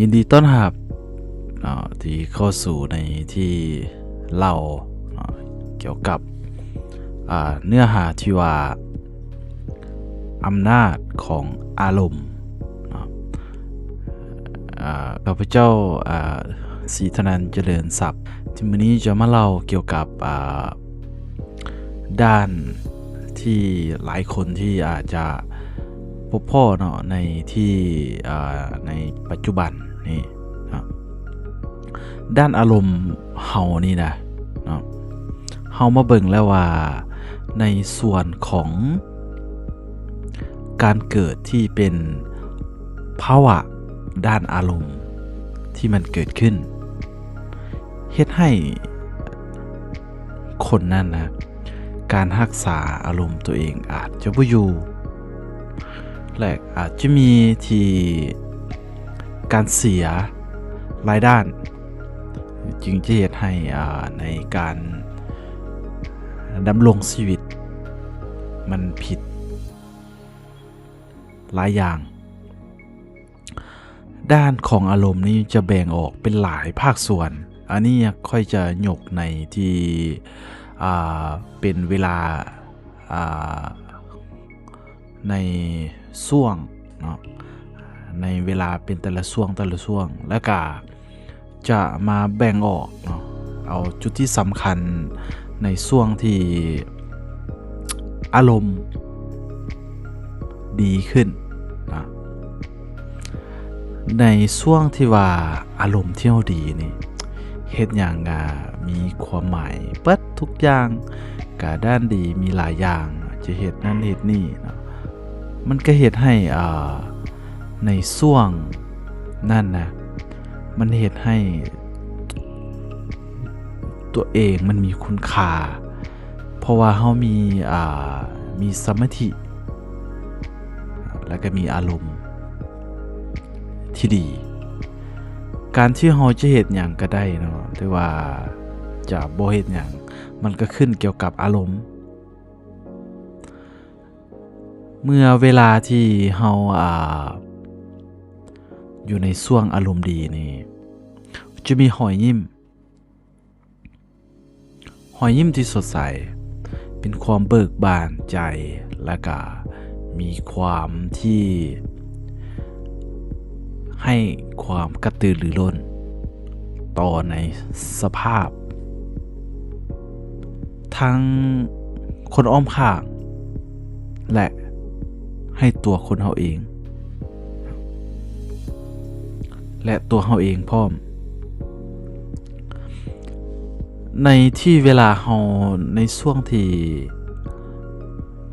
ยินดีต้อนรับที่เข้าสู่ในที่เล่าเกี่ยวกับเนื้อหาที่ว่าอำนาจของอารมณ์เนาะอ่าข้าพเจ้าศรีธนันเจริญศักดิ์ที่วันนี้จะมาเล่าเกี่ยวกับด้านที่หลายคนที่อาจจะ บพ่อเนาะในที่ในปัจจุบันนี่นะด้านอารมณ์เฮานี่นะเนาะเฮามาเบิ่งแล้วว่าในส่วนของการเกิดที่เป็นภาวะด้านอารมณ์ที่มันเกิดขึ้นเฮ็ดให้คนนั้นนะการรักษาอารมณ์ตัวเองอาจจะบ่อยู่ และอาจจะมีที่การเสียรายด้าน จึงจะเหตุให้ในการดำรงชีวิต มันผิด หลายอย่าง ด้านของอารมณ์นี้จะแบ่งออกเป็นหลายภาคส่วน อันนี้ค่อยจะหยกในที่เป็นเวลาาใน ช่วงเนาะในเวลาเป็นแต่ละช่วงแต่ละช่วง แล้วก็จะมาแบ่งออกเนาะเอาจุดที่สำคัญในช่วงที่อารมณ์ดีขึ้นนะในช่วงที่ว่าอารมณ์เที่เราดีนี่เฮ็ดอย่างกะมีความหมายเปิดทุกอย่างกะด้านดีมีหลายอย่างจะเฮ็ดนั่นเฮ็ดนี่เนาะ มันก็เฮ็ดให้อ่าในช่วงนั่นนะมันเฮ็ดให้ตัวเองมันมีคุณค่า เพราะว่าเฮามีอ่ามีสมาธิ แล้วก็มีอารมณ์ที่ดี การที่เราจะเฮ็ดหยังก็ได้เนาะแต่ว่าจะบ่เฮ็ดหยังมันก็ขึ้นเกี่ยวกับอารมณ์ เมื่อเวลาที่เฮาอ่าอยู่ในช่วงอารมณ์ดีนี่จะมีหอยยิ้ม หอยยิ้มที่สดใส เป็นความเบิกบานใจและก็มีความที่ ให้ความกระตือรือร้น ต่อในสภาพ ทั้งคนอ้อมข้าง และ ให้ตัวคนเฮาเอง และตัวเฮาเองพร้อม ในที่เวลาเฮาในช่วงที่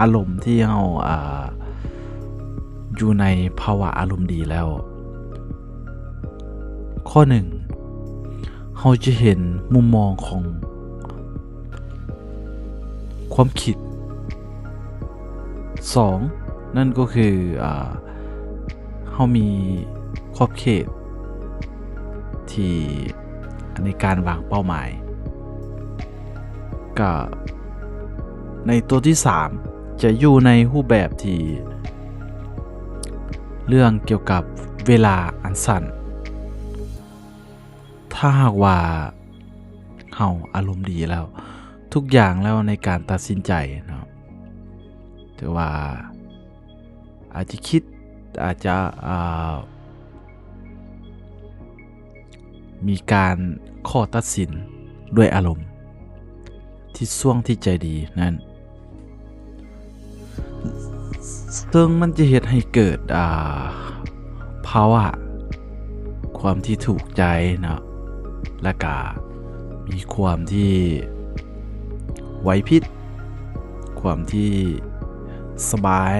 อารมณ์ที่เฮาอ่าอยู่ในภาวะอารมณ์ดีแล้ว ข้อหนึ่งเราจะเห็นมุมมองของ ความคิด 2. นั่นก็คืออเรามีขอบเขต ที่ในการวางเป้าหมายก็ในตัวที่ 3 จะอยู่ในรูปแบบที่ เรื่องเกี่ยวกับเวลาอันสั้น ถ้าหากว่าเฮาอารมณ์ดีแล้ว ทุกอย่างแล้วในการตัดสินใจนะแต่ว่า อาจจะคิดอาจจะมีการข้อตัดสินด้วยอารมณ์ ที่ช่วงที่ใจดีนั่นซึ่งมันจะเหตุให้เกิดาภาวะความที่ถูกใจนะและก็มีความที่ไหวพริบความที่สบาย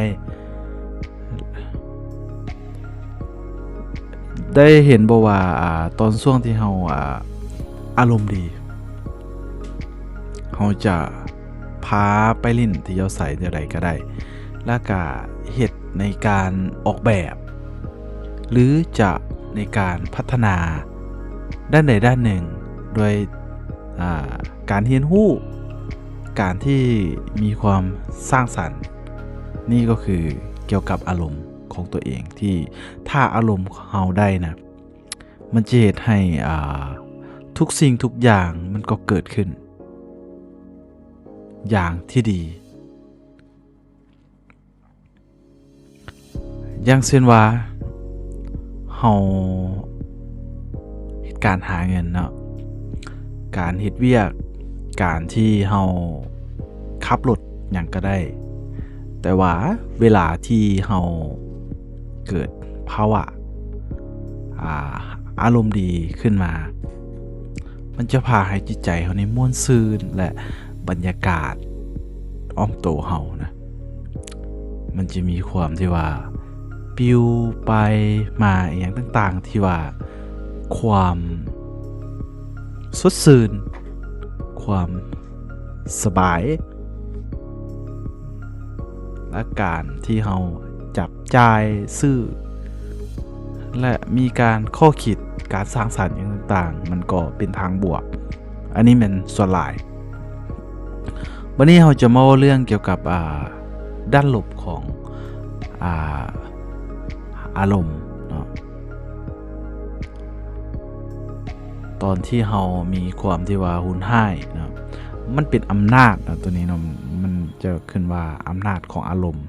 ได้เห็นบ่ว่าตอนช่วงที่เฮาอารมณ์ดีเฮาจะพาไปลิ่นที่เยาใส่เท่าใดก็ได้ แล้วก็เฮ็ดในการออกแบบ หรือจะในการพัฒนาด้านใดด้านหนึ่งโดยาการเรียนรู้การที่มีความสร้างสรรค์ นี่ก็คือเกี่ยวกับอารมณ์ ของตัวเองที่ถ้าอารมณ์เฮาได้นะ มันจะเหตุให้อ่าทุกสิ่งทุกอย่างมันก็เกิดขึ้น อย่างที่ดี อย่างเช่นว่าเฮาเหตุการหาเงินเนาะการเฮ็ดเวียก การที่เฮาขับรถหยังก็ได้ แต่ว่าเวลาที่เฮา เกิดภาวะอาอารมณ์ดีขึ้นมา มันจะพาให้จิตใจเฮาในม่วนซื่นและบรรยากาศอ้อมโตวเฮานะ มันจะมีความที่ว่า ปิวไปมาอย่างต่างๆ ที่ว่าความสดชื่นความสบาย และการที่เรา จ่ายซื้อ และมีการข้อคิดการสร้างสรรค์อย่างต่างๆ มันก็เป็นทางบวก อันนี้เป็นส่วนหลาย วันนี้เราจะมาเว้าเรื่องเกี่ยวกับด้านลบของอาอารมณ์เนาะตอนที่เรามีความที่ว่าหุนห้ายนะมันเป็นอำนาจนะตัวนี้เนาะมันจะขึ้นว่าอำนาจของอารมณ์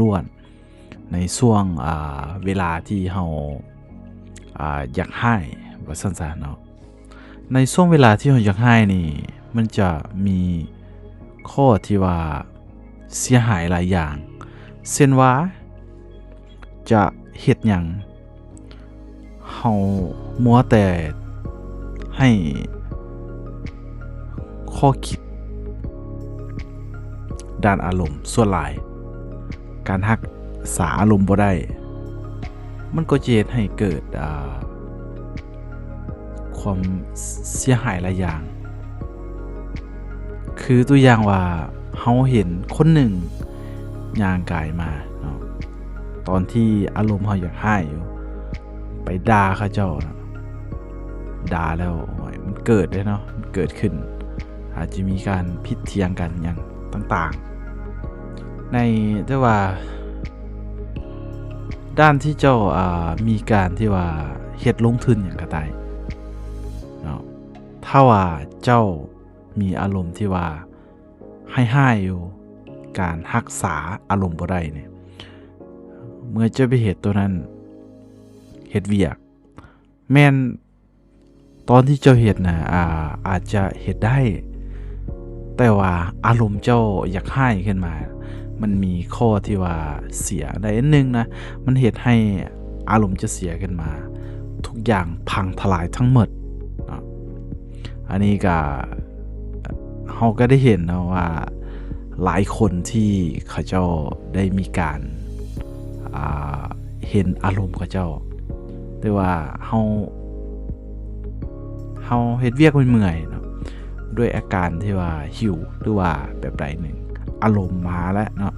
ล้วนๆ ในช่วงเวลาที่เราอยากให้ว่าสั้นๆเนาะในช่วงเวลาที่เราอยากให้นี่ มันจะมีข้อที่ว่าเสียหายหลายอย่างเช่นว่าจะเฮ็ดหยังเฮามัวแต่ให้ข้อคิด ด้านอารมณ์ส่วนหลาย การรัก ษาอารมณ์บ่ได้ มันก็จะเฮ็ดให้เกิดความเสียหายหลายอย่าง คือตัวอย่างว่าเฮาเห็นคนหนึ่งย่างกายมาเนาะตอนที่อารมณ์เขาอยากให้อยู่ไปด่าเขาเจ้านะด่าแล้วมันเกิดได้เนาะมันเกิดขึ้น อาจจะมีการพิดเทียงกันอย่างต่างๆ ในแต่ว่า ด้านที่เจ้าอ่ามีการที่ว่าเฮ็ดลงทุนอย่างกระไดเนาะถ้าว่าเจ้ามีอารมณ์ที่ว่าให้ห้าอยู่การรักษาอารมณ์บ่ได้เนี่ยเมื่อเจ้าไปเหตุตัวนั้นเหตุเวียก แม่นตอนที่เจ้าเหตุนะอ่าอาจจะเหตุได้ แต่ว่าอารมณ์เจ้าอยากให้ขึ้นมา มันมีข้อที่ว่าเสียได้อันหนึงนะ มันเหตุให้อารมณ์จะเสียขึ้นมา ทุกอย่างพังทลายทั้งหมด อันนี้ก็เราก็ได้เห็นนะว่าหลายคนที่เขาเจ้าได้มีการาเห็นอารมณ์เของเจ้าแต่ว่าเฮาเฮาเฮ็ดเวียกเมื่อยเนาะด้วยอาการที่ว่าหิวหรือว่าแบบใดหนึ่ง อารมณ์มาแล้วเนาะ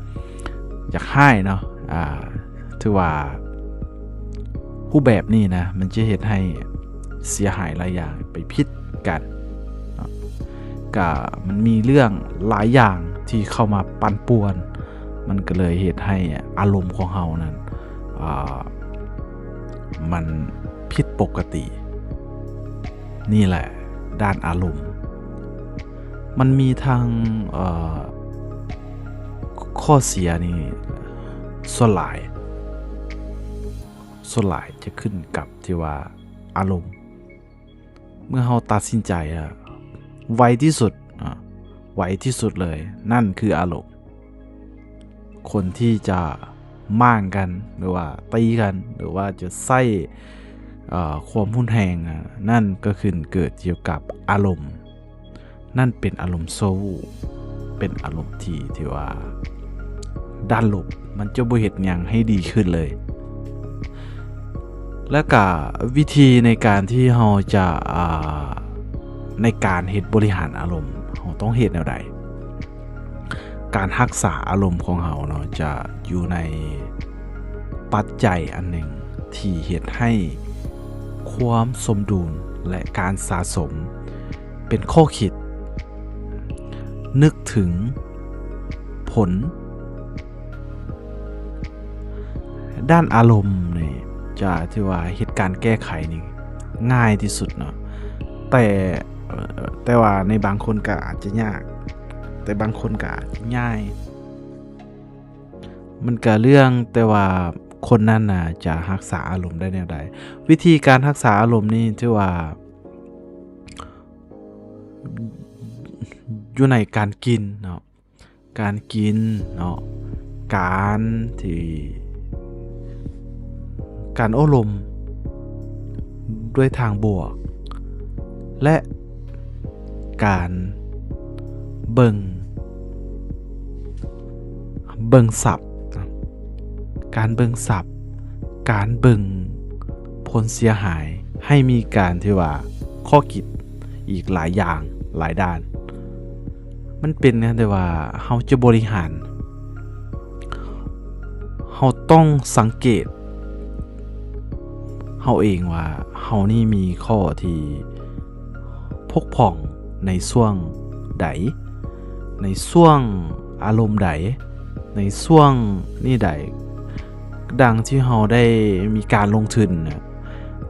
อยากให้เนาะอ่าถือว่าผู้แบบนี้นะมันจะเฮ็ดให้เสียหายหลายอย่างไปพิษกันก็มันมีเรื่องหลายอย่างที่เข้ามาปั่นป่วน มันก็เลยเหตุให้อารมณ์ของเฮานั้นอ่ามันผิดปกติ นี่แหละด้านอารมณ์ มันมีทางอ ข้อเสียนี่ส่วนหลายส่วนหลายจะขึ้นกับที่ว่าอารมณ์ เมื่อเฮาตัดสินใจอะไวที่สุดไวที่สุดเลย นั่นคืออารมณ์ คนที่จะม่างกันหรือว่าตีกัน หรือว่าจะใส่ความหุนแหงนั่นก็คือเกิดเกี่ยวกับอารมณ์ นั่นเป็นอารมณ์โซวูเป็นอารมณ์ที่ที่ว่า ด้านลบมันจะบ่เฮ็ดหยังให้ดีขึ้นเลย และก็วิธีในการที่เราจะาในการเฮ็ดบริหารอารมณ์เราต้องเฮ็ดแนวใดการรักษาอารมณ์ของเราเนาะจะอยู่ในปัจจัยอันหนึ่งที่เหตุให้ความสมดุลและการสะสมเป็นข้อคิด นึกถึงผล ด้านอารมณ์นี่จะที่ว่าเหตุการณ์แก้ไขนี่ง่ายที่สุดเนาะแต่แต่ว่าในบางคนก็อาจจะยาก แต่บางคนก็อาจจะง่าย มันก็เรื่องแต่ว่าคนนั้นน่ะจะรักษาอารมณ์ได้แนวใดวิธีการรักษาอารมณ์นี่ที่ว่าอยู่ในการกินเนาะการกินเนาะการที่ การโอ้ลม ด้วยทางบวก และการเบิงเบิงศัพท์นะการเบิงศัพท์การเบิงผลเสียหายให้มีการที่ว่าข้อคิดอีกหลายอย่างหลายด้าน มันเป็นนะแต่ว่าเราจะบริหารเราต้องสังเกต เฮาเองว่าเฮานี่มีข้อที่พกผ่องในช่วงใด ในช่วงอารมณ์ใด ในช่วงนี่ใด ดังที่เฮาได้มีการลงทุนน่ะ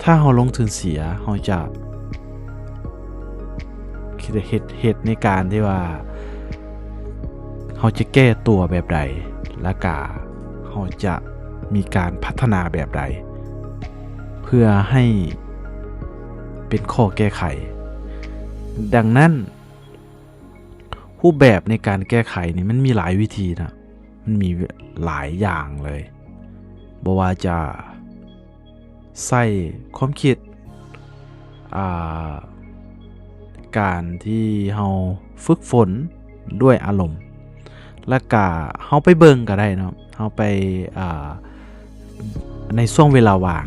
ถ้าเฮาลงทุนเสียเฮาจะคิดเหตุเหตุในการที่ว่าเฮาจะแก้ตัวแบบใด และกาเฮาจะมีการพัฒนาแบบใด พื่อให้เป็นข้อแก้ไข ดังนั้นรูปแบบในการแก้ไขนี่มันมีหลายวิธีนะ มันมีหลายอย่างเลยบว่าจะใส่ความคิดาการที่เฮาฝึกฝนด้วยอารมณ์ และกะเฮาไปเบิ่งก็ได้นะเฮาไปาในช่วงเวลาว่าง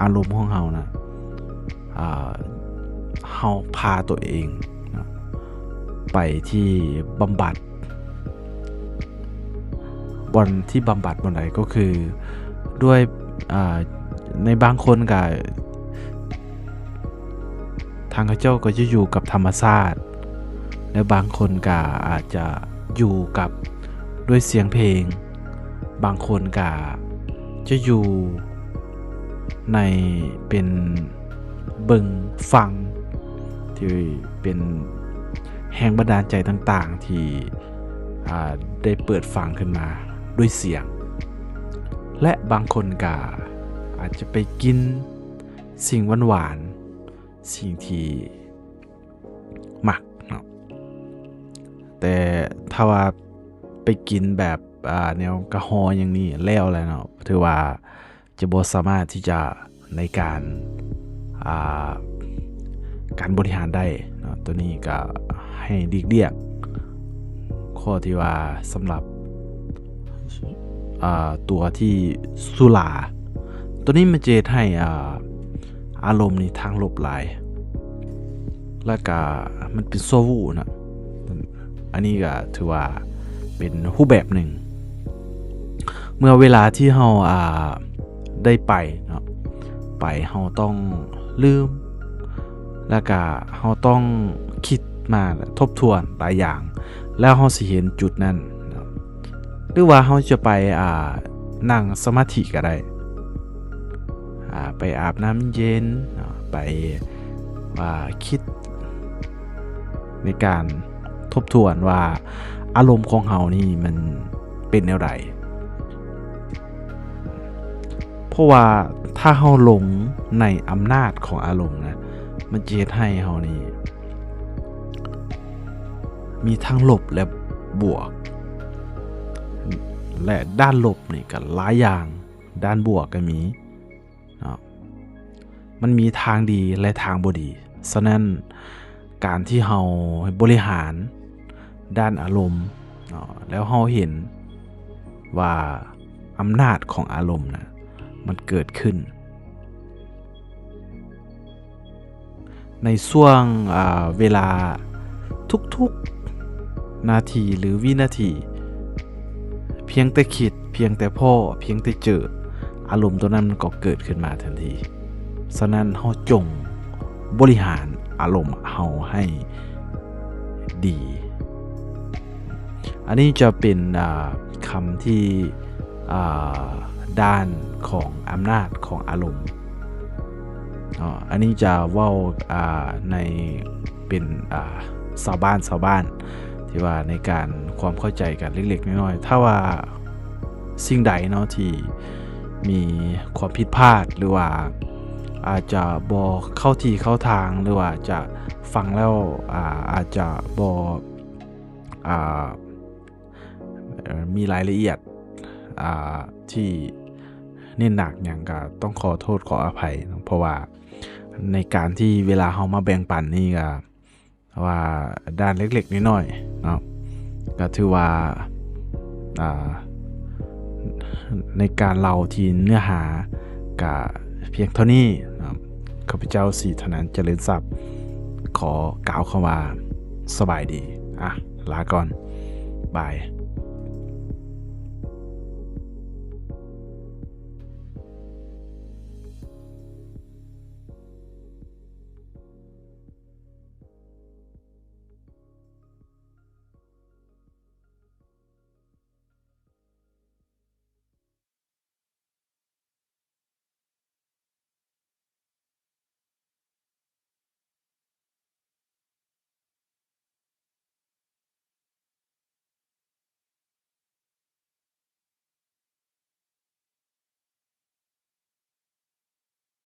อารมณ์ของเฮานะเฮาพาตัวเองนะไปที่บำบัดบนที่บำบัดบนไหนก็คือด้วยในบางคนก็ทางเขาเจ้าก็จะอยู่กับธรรมชาติและบางคนก็อาจจะอยู่กับด้วยเสียงเพลง บางคนก็จะอยู่ ในเป็นเบิงฟัง ที่เป็นแห่งบันดาลใจต่างๆ ที่ได้เปิดฟังขึ้นมาด้วยเสียง และบางคนก็อาจจะไปกินสิ่งหวานๆสิ่งที่หมักเนาะแต่ถ้าว่าไปกินแบบแนวกระหออย่างนี้แล้วแล้วเนาะถือว่า จะบสามารถที่จะในการาการบริหารได้นะตัวนี้ก็ให้ดีเดียก ข้อที่ว่าสำหรับตัวที่สุราตัวนี้มันจะเฮ็ดให้อาอารมณ์นี่ทางลบหลาย แล้วก็มันเป็นโซวูนะอันนี้ก็ถือว่าเป็นรูปแบบหนึ่ง เมื่อเวลาที่เราอ่า ได้ไปเนาะไปเราต้องลืม แล้วก็เราต้องคิดมาทบทวนหลายอย่าง แล้วเราสิเห็นจุดนั้นหรือว่าเราจะไปอ่านั่งสมาธิก็ได้อ่าไปอาบน้ำเย็นไปว่าคิด ในการทบทวนว่าอารมณ์ของเฮานี่มันเป็นแนวใราะว่าถ้าเฮาหลงในอำนาจของอารมณ์นะมันจะเฮ็ดให้เฮานี่มีทั้งลบและบวก และด้านลบนี่ก็หลายอย่าง ด้านบวกก็มีเนาะมันมีทางดีและทางบ่ดีฉะนั้นการที่เฮาบริหารด้านอารมณ์เนาะแล้วเฮาเห็นว่าอำนาจของอารมณ์นะ มันเกิดขึ้น ในช่วงเวลาทุกๆนาทีหรือวินาที เพียงแต่คิดเพียงแต่พ่อเพียงแต่เจออารมณ์ตัวนั้นมันก็เกิดขึ้นมาทันที ฉะนั้นเฮาจงบริหารอารมณ์เฮาให้ดี อันนี้จะเป็นคำที่ ด้านของอำนาจของอารมณ์อ๋ออันนี้จะว่าในเป็นอ่าชาวบ้านชาวบ้าน ที่ว่าในการความเข้าใจกันเล็กๆน้อยๆถ้าว่าสิ่งใดเนาะที่มีความผิดพลาดหรือว่าอาจจะบอเข้าที่เข้าทางหรือว่าจะฟังแล้วอาอาจจะบอ่าเอ่อมีรายละเอียด อ่าที่เน้นหนักอย่างก็ต้องขอโทษขออภัย เพราะว่าในการที่เวลาเรามาแบ่งปันนี่ก็ว่าด้านเล็กๆน้อยๆเนาะก็ถือว่าในการเล่าที่เนื้อหากับเพียงเท่านี้ข้าพเจ้าสีธนันเจริญทรัพย์ขอกล่าวคำว่าสบายดี อะ ลาก่อน บาย